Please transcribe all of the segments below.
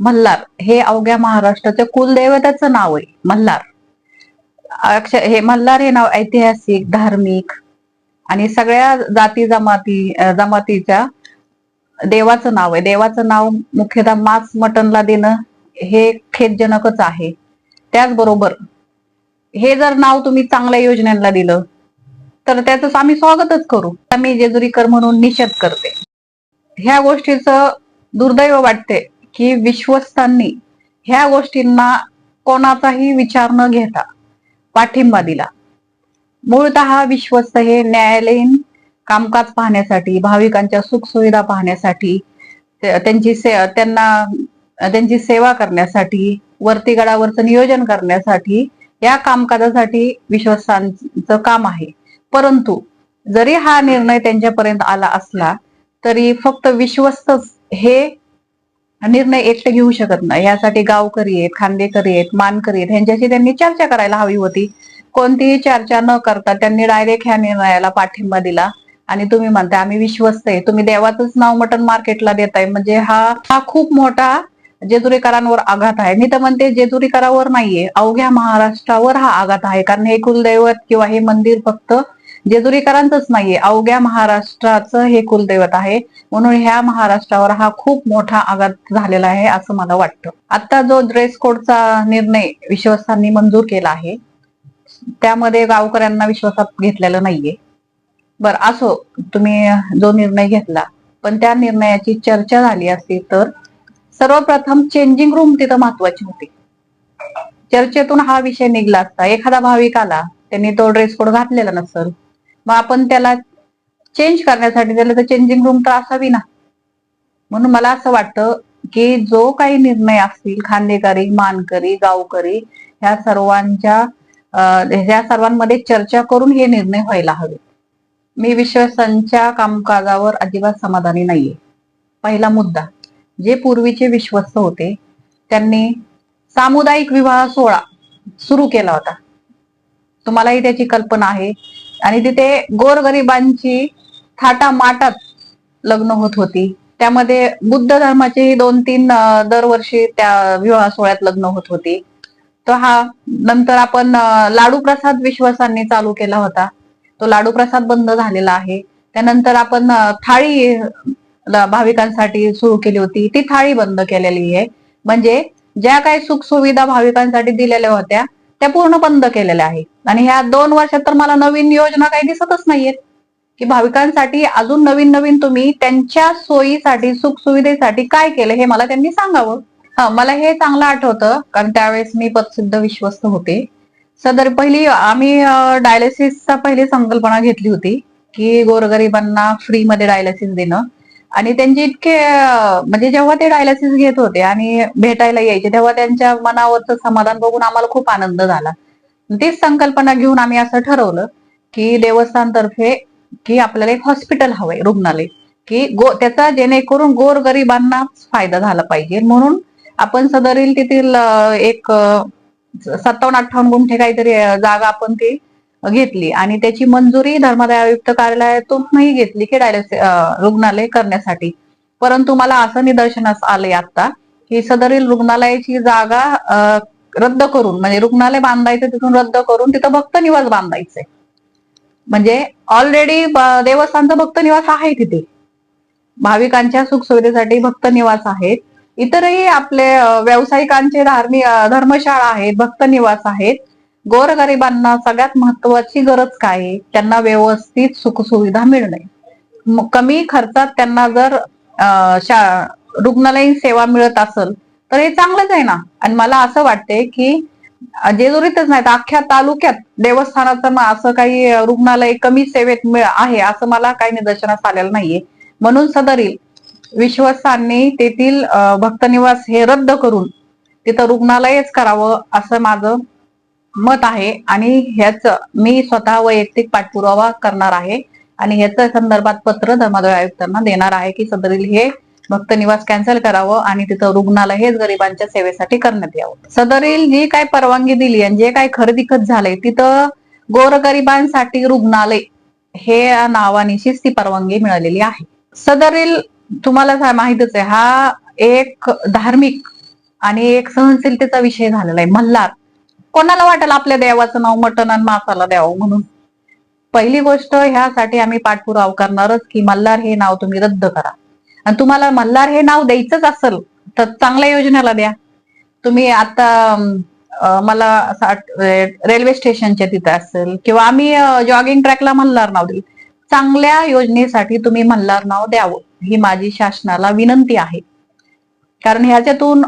मल्हार. हे अवघ्या महाराष्ट्राच्या कुलदैवताचं नाव आहे मल्हार. अक्ष हे मल्हार हे नाव ऐतिहासिक धार्मिक आणि सगळ्या जाती जमाती जमातीच्या देवाचं नाव आहे. देवाचं नाव मुख्यतः मांस मटनला देणं हे खेदजनकच आहे. त्याचबरोबर हे जर नाव तुम्ही चांगल्या योजनांना दिलं तर त्याच आम्ही स्वागतच करू. आम्ही जेजुरीकर म्हणून निषेध करते. ह्या गोष्टीचं दुर्दैव वाटते. की विश्वस्तांनी ह्या गोष्टींना कोणाचाही विचार न घेता पाठिंबा दिला. मूळत विश्वस्त हे न्यायालयीन कामकाज पाहण्यासाठी भाविकांच्या सुखसुविधा पाहण्यासाठी त्यांची से त्यांना त्यांची सेवा करण्यासाठी वरती गडावरचं नियोजन करण्यासाठी या कामकाजासाठी विश्वस्तांचं काम आहे. परंतु जरी हा निर्णय त्यांच्यापर्यंत आला असला तरी फक्त विश्वस्तच हे निर्णय एकटे घेऊ शकत नाही. यासाठी गावकरी आहेत खांदेकरी आहेत मानकरी आहेत. ह्यांच्याशी त्यांनी चर्चा करायला हवी होती. कोणतीही चर्चा न करता त्यांनी डायरेक्ट ह्या निर्णयाला पाठिंबा दिला. आणि तुम्ही म्हणताय आम्ही विश्वस्त आहे. तुम्ही देवाचंच नाव मटन मार्केटला देताय. म्हणजे हा हा खूप मोठा जेजुरीकरांवर आघात आहे. मी तर म्हणते जेजुरीकरावर नाहीये. अवघ्या महाराष्ट्रावर हा आघात आहे. कारण हे कुलदैवत किंवा हे मंदिर फक्त जेजुरीकरांचंच नाहीये. अवघ्या महाराष्ट्राचं हे कुलदैवत आहे. म्हणून ह्या महाराष्ट्रावर हा खूप मोठा आघात झालेला आहे असं मला वाटतं. आता जो ड्रेस कोडचा निर्णय विश्वस्तांनी मंजूर केला आहे त्यामध्ये गावकऱ्यांना विश्वासात घेतलेलं नाहीये. बर असो तुम्ही जो निर्णय घेतला पण त्या निर्णयाची चर्चा झाली असती तर सर्वप्रथम चेंजिंग रूम तिथं महत्वाची होती. चर्चेतून हा विषय निघला असता. एखादा भाविक आला त्यांनी तो ड्रेस कोड घातलेला नसेल. मग आपण त्याला चेंज करण्यासाठी त्याला तर चेंजिंग रूम तर असावी ना. म्हणून मला असं वाटतं की जो काही निर्णय असतील खांदेकरी मानकरी गावकरी ह्या सर्वांच्या ह्या सर्वांमध्ये चर्चा करून हे निर्णय व्हायला हवे. मी विश्वासांच्या कामकाजावर अजिबात समाधानी नाहीये. पहिला मुद्दा जे पूर्वीचे विश्वस्त होते त्यांनी सामुदायिक विवाह सोहळा सुरू केला होता. तुम्हालाही त्याची कल्पना आहे. आणि तिथे गोरगरिबांची थाटा माटात लग्न होत होती. त्यामध्ये बुद्ध धर्माचे दोन तीन दरवर्षी त्या विवाह सोहळ्यात लग्न होत होती. तर हा नंतर आपण लाडू प्रसाद विश्वासांनी चालू केला होता. तो लाडू प्रसाद बंद झालेला आहे. त्यानंतर आपण थाळी भाविकांसाठी सुरू केली होती. ती थाळी बंद केलेली आहे. म्हणजे ज्या काही सुखसुविधा भाविकांसाठी दिलेल्या होत्या त्या पूर्ण बंद केलेल्या आहेत. आणि ह्या दोन वर्षात तर मला नवीन योजना काही दिसतच नाहीयेत. की भाविकांसाठी अजून नवीन नवीन तुम्ही त्यांच्या सोयीसाठी सुखसुविधेसाठी काय केलं हे मला त्यांनी सांगावं. हा मला हे चांगलं आठवतं कारण त्यावेळेस मी पदसिद्ध विश्वस्त होते. सदर पहिली आम्ही डायलिसिसचा पहिली संकल्पना घेतली होती की गोरगरिबांना फ्रीमध्ये डायलिसिस देणं. आणि त्यांचे इतके म्हणजे जेव्हा ते डायलिसिस घेत होते आणि भेटायला यायचे तेव्हा त्यांच्या मनावरचं समाधान बघून आम्हाला खूप आनंद झाला. तीच संकल्पना घेऊन आम्ही असं ठरवलं की देवस्थानतर्फे की आपल्याला एक हॉस्पिटल हवंय रुग्णालय. की गो त्याचा जेणेकरून गोरगरिबांना फायदा झाला पाहिजे. म्हणून आपण सदरील तेथील एक सत्तावन्न अठ्ठावन्न गुंठे काहीतरी जागा आपण ती घेतली आणि त्याची मंजुरी धर्मादाय आयुक्त कार्यालयातूनही घेतली की डायलिसिस रुग्णालय करण्यासाठी. परंतु मला असं निदर्शनास आलंय आता की सदरील रुग्णालयाची जागा रद्द करून म्हणजे रुग्णालय बांधायचं तिथून रद्द करून तिथं भक्त निवास बांधायचे म्हणजे ऑलरेडी देवस्थानचा भक्त निवास आहे तिथे. भाविकांच्या सुखसुविधेसाठी भक्त निवास आहेत. इतरही आपले व्यावसायिकांचे धार्मिक धर्मशाळा आहेत भक्त निवास आहेत. गोरगरिबांना सगळ्यात महत्वाची गरज काय? आहे? त्यांना व्यवस्थित सुखसुविधा मिळणे. कमी खर्चात त्यांना जर शा- रुग्णालयीन सेवा मिळत असेल तर हे चांगलंच आहे ना? आणि मला असं वाटते की जेजुरीतच नाही तर अख्ख्या तालुक्यात देवस्थानाचं असं काही रुग्णालय कमी सेवेत मिळ आहे असं मला काही निदर्शनास आलेलं नाहीये. म्हणून सदरील विश्वस्तांनी तेथील भक्तनिवास हे रद्द करून तिथं रुग्णालयच करावं असं माझं मत आहे आणि ह्याच मी स्वतः वैयक्तिक पाठपुरावा करणार आहे. आणि ह्याच्या संदर्भात पत्र धर्मादाय आयुक्तांना देणार आहे की सदरील हे भक्त निवास कॅन्सल करावं आणि तिथं रुग्णालय हेच गरिबांच्या सेवेसाठी करण्यात यावं. सदरील जी काय परवानगी दिली आणि जे काय खरेदी खत झालंय तिथं गोरगरिबांसाठी रुग्णालय हे या नावानिशीच ती परवानगी मिळालेली आहे. सदरील तुम्हाला माहितच आहे हा एक धार्मिक आणि एक सहनशीलतेचा विषय झालेला आहे. मल्हार कोणाला वाटेल आपल्या देवाचं नाव मटण आणि मासाला द्यावं म्हणून? पहिली गोष्ट ह्यासाठी आम्ही पाठपुरावा करणारच की मल्हार हे नाव तुम्ही रद्द करा. आणि तुम्हाला मल्हार हे नाव द्यायचंच असेल तर चांगल्या योजनेला द्या. तुम्ही आता मला रेल्वे स्टेशनच्या तिथे असेल किंवा आम्ही जॉगिंग ट्रॅकला मल्हार नाव देईल. चांगल्या योजनेसाठी तुम्ही मल्हार नाव द्यावं ही माझी शासनाला विनंती आहे. कारण ह्याच्यातून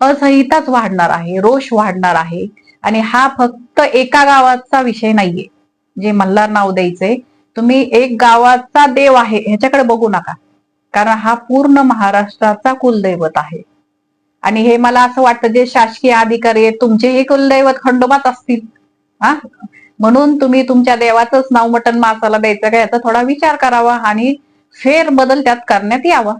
असहिताच वाढणार आहे रोष वाढणार आहे. आणि हा फक्त एका गावाचा विषय नाहीये. जे मल्हार नाव द्यायचंय तुम्ही एक गावाचा देव आहे ह्याच्याकडे बघू नका. कारण हा पूर्ण महाराष्ट्राचा कुलदैवत आहे. आणि हे मला असं वाटतं जे शासकीय अधिकारी आहेत तुमचे हे कुलदैवत खंडोबात असतील. हा? म्हणून तुम्ही तुमच्या देवाचंच नाव मटन मासाला द्यायचं का याचा थोडा विचार करावा आणि फेर बदल त्यात करण्यात यावा.